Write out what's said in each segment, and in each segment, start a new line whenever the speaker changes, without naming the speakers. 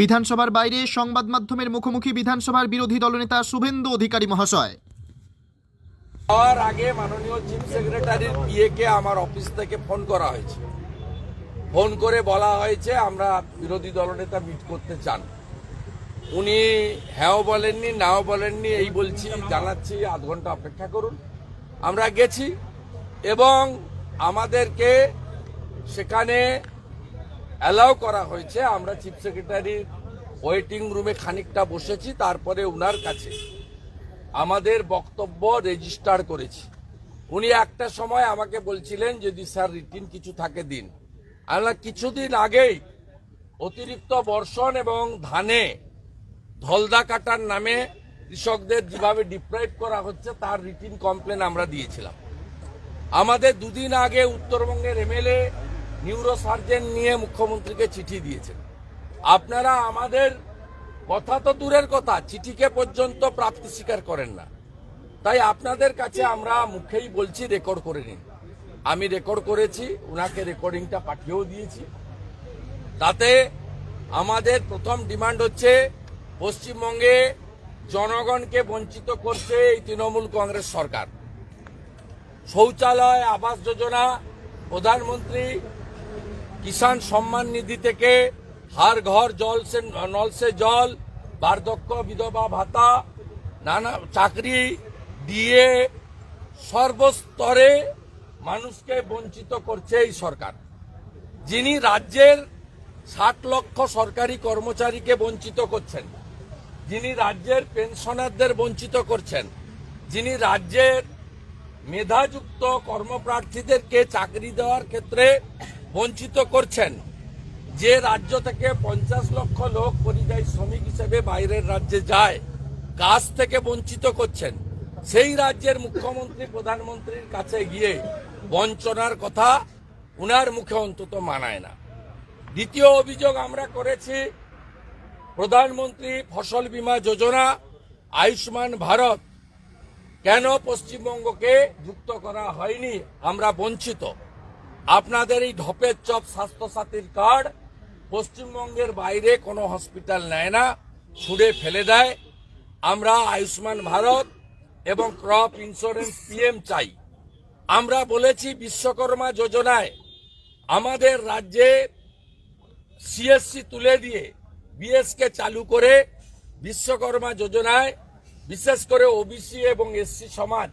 বিধানসভার বাইরে সংবাদ মাধ্যমের মুখোমুখি বিধানসভার বিরোধী দলনেতা শুভেন্দু অধিকারী মহাশয়।
যাওয়ার আগে মাননীয় চিফ সেক্রেটারির পিএকে আমার অফিস থেকে ফোন করা হয়েছে। ফোন করে বলা হয়েছে, আমরা বিরোধী দলনেতা মিট করতে চান। উনি হ্যাঁও বলেননি, নাও বলেননি, এই বলছি, জানাচ্ছি, আধ ঘণ্টা অপেক্ষা করুন। আমরা গেছি এবং আমাদেরকে সেখানে অ্যালাউ করা হয়েছে। আমরা চিফ সেক্রেটারির ওয়েটিং রুমে খানিকটা বসেছি, তারপরে উনার কাছে আমাদের বক্তব্য রেজিস্টার করেছি। উনি একটা সময় আমাকে বলছিলেন, যদি স্যার রিটিন কিছু থাকে দিন। আমরা কিছুদিন আগেই অতিরিক্ত বর্ষণ এবং ধানে ধলদা কাটার নামে কৃষকদের যেভাবে ডিপ্রাইভ করা হচ্ছে, তার রিটিন কমপ্লেন আমরা দিয়েছিলাম। আমাদের দুদিন আগে উত্তরবঙ্গের এমএলএ নিউরো সার্জেন নিয়ে মুখ্যমন্ত্রীকে চিঠি দিয়েছেন। আপনারা আমাদের কথা তো দূরের কথা, চিঠিকে পর্যন্ত প্রাপ্তি স্বীকার করেন না। তাই আপনাদের কাছে আমরা মুখেই বলছি, রেকর্ড করে নিন। আমি রেকর্ড করেছি ওনাকে রেকর্ডিংটা পাঠিয়েও দিয়েছি। তাতে আমাদের প্রথম ডিমান্ড হচ্ছে, পশ্চিমবঙ্গে জনগণকে বঞ্চিত করছে এই তৃণমূল কংগ্রেস সরকার। শৌচালয়, আবাস যোজনা, প্রধানমন্ত্রী কিষাণ সম্মান নিধি থেকে হার ঘর জল সে নল সে জল, বার্ধক্য বিধবা ভাতা, নানা চাকরি দিয়ে সর্বস্তরে মানুষকে বঞ্চিত করছে এই সরকার। যিনি রাজ্যের ষাট লক্ষ সরকারি কর্মচারীকে বঞ্চিত করছেন, যিনি রাজ্যের পেনশনারদের বঞ্চিত করছেন, যিনি রাজ্যের মেধাযুক্ত কর্মপ্রার্থীদেরকে চাকরি দেওয়ার ক্ষেত্রে বঞ্চিত করছেন। যে রাজ্য থেকে পঞ্চাশ লক্ষ লোক পরিযায়ী শ্রমিক হিসেবে বাইরের রাজ্যে যায় কাজ থেকে বঞ্চিত করছেন। সেই রাজ্যের মুখ্যমন্ত্রী, প্রধানমন্ত্রীর কাছে গিয়ে বঞ্চনার কথা উনার মুখে অন্তত মানায় না। দ্বিতীয় অভিযোগ আমরা করেছি, প্রধানমন্ত্রী ফসল বীমা যোজনা, আয়ুষ্মান ভারত, কেন পশ্চিমবঙ্গকে যুক্ত করা হয়নি? আমরা বঞ্চিত। আপনাদের এই ধপের চপ স্বাস্থ্যসাথীর কার্ড পশ্চিমবঙ্গের বাইরে কোনো হসপিটাল নেয় না, ছুঁড়ে ফেলে দেয়। আমরা আয়ুষ্মান ভারত এবং ক্রপ ইন্স্যুরেন্স পিএম চাই। আমরা বলেছি বিশ্বকর্মা যোজনায় আমাদের রাজ্যে সিএসসি তুলে দিয়ে বিএসকে চালু করে বিশ্বকর্মা যোজনায়, বিশেষ করে ওবিসি এবং এসসি সমাজ,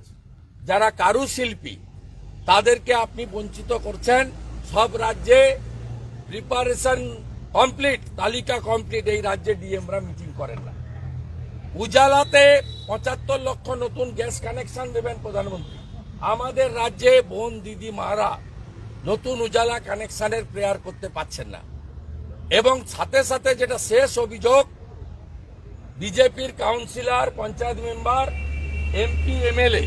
যারা কারুশিল্পী তাদেরকে আপনি বঞ্চিত করছেন। সব রাজ্যে প্রিপারেশন কমপ্লিট তালিকা কমপ্লিট এই রাজ্যে ডিএমরা মিটিং করেন না। উজালাতে পঁচাত্তর লক্ষ নতুন গ্যাস কানেকশন দেবেন প্রধানমন্ত্রী। আমাদের রাজ্যে বোন, দিদি, মারা নতুন উজালা কানেকশনের প্রেয়ার করতে পারছেন না। এবং সাথে সাথে যেটা শেষ অভিযোগ বিজেপির councillor panchayat member MP MLA